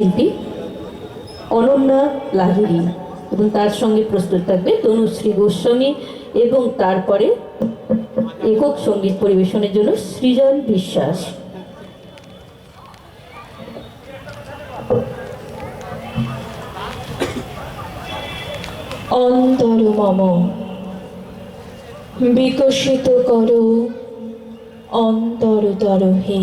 শিল্পী অনন্যা লাহিড়ী এবং তার সঙ্গে প্রস্তুত থাকবে তনুশ্রী গোস্বামী এবং তারপরে একক সংগীত পরিবেশনের জন্য সৃজন বিশ্বাস। অন্তর মম, বিকশিত করো অন্তরতর হে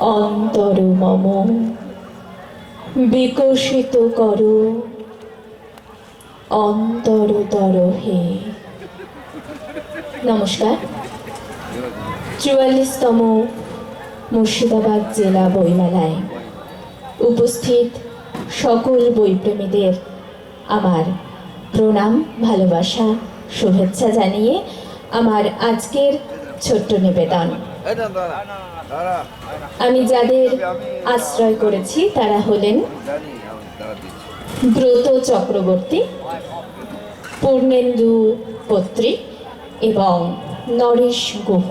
অন্তর মম, বিকশিত করো। অন্তরতর হে নমস্কার। চুয়াল্লিশতম মুর্শিদাবাদ জেলা বইমেলায় উপস্থিত সকল বইপ্রেমীদের আমার প্রণাম, ভালোবাসা, শুভেচ্ছা জানিয়ে আমার আজকের ছোট্ট নিবেদন। আমি যাদের আশ্রয় করেছি, তারা হলেন। ব্রত চক্রবর্তী, পূর্ণেন্দু পত্রী এবং নরেশ গুহ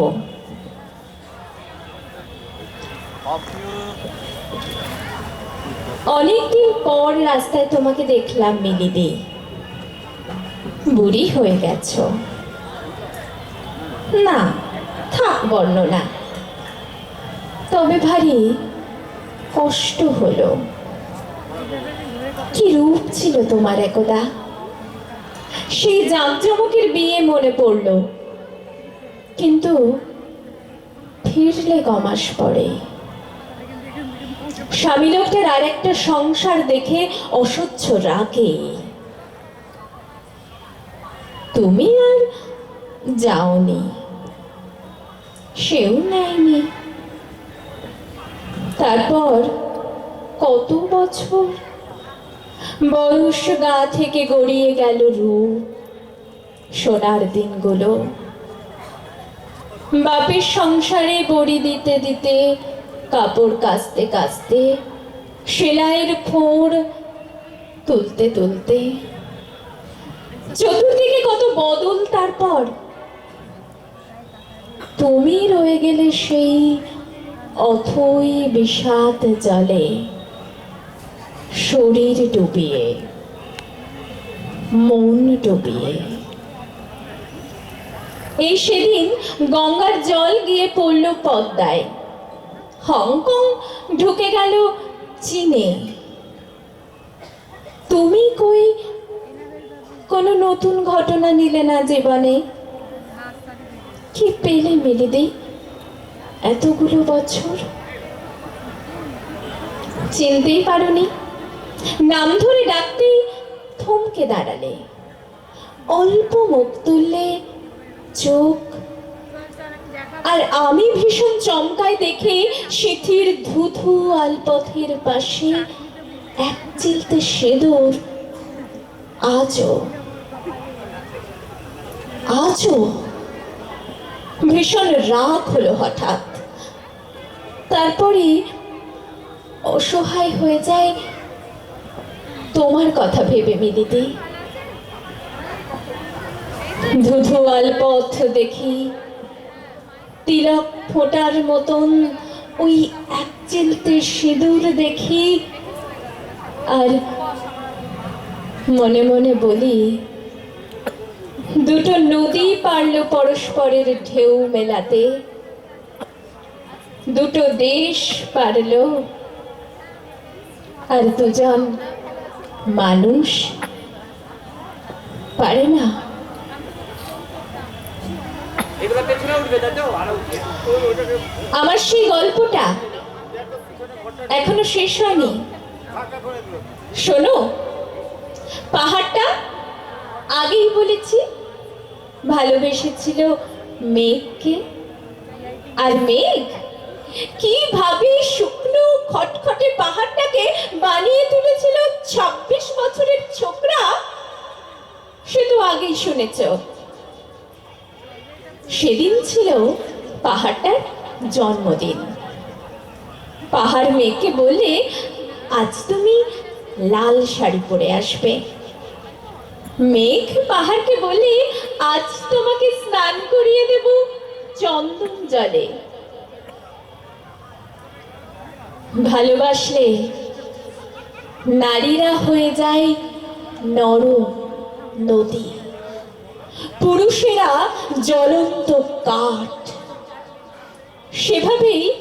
অনেকদিন পর রাস্তায় তোমাকে দেখলাম, মিলিদি বুড়ি হয়ে গেছ না থাক বর্ণনা। তবে ভারী কষ্ট হলো। কি রূপ ছিল তোমার একদা? সেই জাঁকজমকের বিয়ে মনে পড়ল। কিন্তু ফিরলে কমাস পরে স্বামী লোকটার আর একটা সংসার দেখে অসহ্য রাগে। তুমি আর যাওনি। সেও নেয়নি। তারপর কত বছর বয়স গা থেকে গড়িয়ে গেল রূপ, সোনার দিনগুলো। বাপের সংসারে বড়ি দিতে দিতে, কাপড় কাচতে কাচতে, সেলাইয়ের ফোঁড় তুলতে তুলতে, চতুর্দিকে কত বদল তারপর তুমি রয়ে গেলে সেই অথই বিষাদ জলে। শরীর ডুবিয়ে, মন ডুবিয়ে। এই সেদিন গঙ্গার জল গিয়ে পড়ল পদ্মায়। হংকং ঢুকে গেল চীনে। তুমি কই কোনো নতুন ঘটনা নিলে না জীবনে? কি পেলে মেলে দেই? এতগুলো বছর? চিনতেই পারোনি। নাম ধরে ডাকতেই থমকে দাঁড়ালে। অল্প মুখ তুললে চোখ। আর আমি ভীষণ চমকায় দেখে সিথির ধুধু আলপথের পাশে এক চিলতে সেদুর আজও। আজও? ভীষণ রাগ হলো হঠাৎ। তারপরে অসহায় হয়ে যায় তোমার কথা ভেবে মিলিতে ধুধু পথ দেখি তিলক ফোটার মতন ওই এক চিলতে সিঁদুর দেখি। আর মনে মনে বলি দুটো নদী পারল পরস্পরের ঢেউ মেলাতে। দুটো দেশ পারল। আর দুজন মানুষ পারে না। আমার সেই গল্পটা এখনও শেষ হয়নি। শোনো পাহাড়টা আগেই বলেছি ভালোবেসেছিল মেঘকে? আর মেঘ? কীভাবে শুকনো খটখটে পাহাড়টাকে বানিয়ে তুলেছিল ছাব্বিশ বছরের ছোকরা? সে তো আগেই শুনেছ। সেদিন ছিল পাহাড়টার জন্মদিন। পাহাড় মেয়েকে বললে, আজ তুমি লাল শাড়ি পরে আসবে। মেঘ পাহাড়কে বলে, আজ তোমাকে স্নান করিয়ে দেব চন্দন জলে। ভালোবাসলে নারীরা হয়ে যায় নর নদী। পুরুষেরা জ্বলন্ত কাঠ। সেভাবেই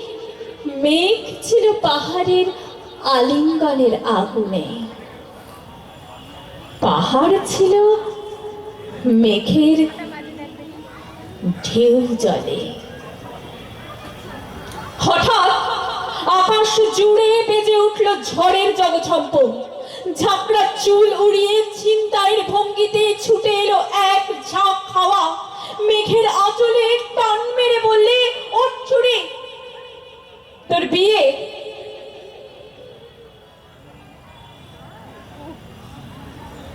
মেঘ ছিল পাহাড়ের আলিঙ্গনের আগুনে। পাহাড় ছিল, মেঘের ঢেউ জলে। হঠাৎ আকাশ জুড়ে বেজে উঠল ঝড়ের জগছম্প ঝাঁকড়া চুল উড়িয়ে ছিনতাইয়ের ভঙ্গিতে ছুটে এলো এক ঝাঁক খাওয়া মেঘের আঁচলে টান মেরে বললে ওঠ ছুড়ে তোর বিয়ে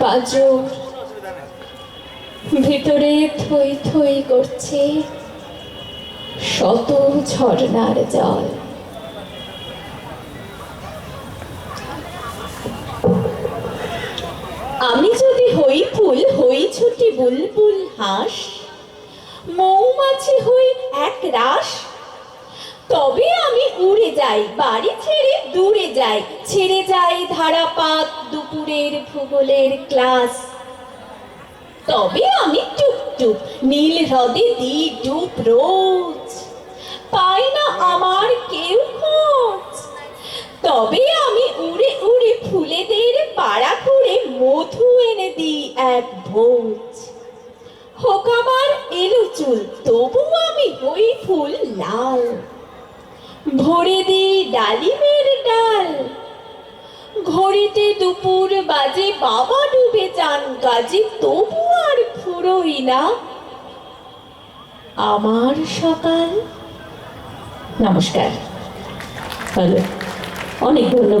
পাজর। ভিতরে থই থই করছে শত ঝর্ণার জল। আমি যদি হই ফুল, হই ছুটি বুলবুল হাঁস, মৌমাছি হই এক রাস তবে আমি উড়ে যাই, বাড়ি ছেড়ে দূরে যাই। ছেড়ে যাই ধারাপাত দুপুরের ভূগোলের ক্লাস তবে আমি টুকটুক নীল হ্রদে দি ডুব রোজ। পাই না আমার কেউ খোঁজ। তবে আমি উড়ে উড়ে ফুলেদের পাড়া করে মধু এনে দিই এক ভোজ। হোক আমার এলো চুল তবু আমি হই ফুল লাল। ভরে দিই ডালিমের ডাল। ঘড়িতে দুপুর বাজে, বাবা ডুবে চান কাজে তবু আর ফুরোই না। আমার সকাল। নমস্কার। ভালো। অনেক ধন্যবাদ।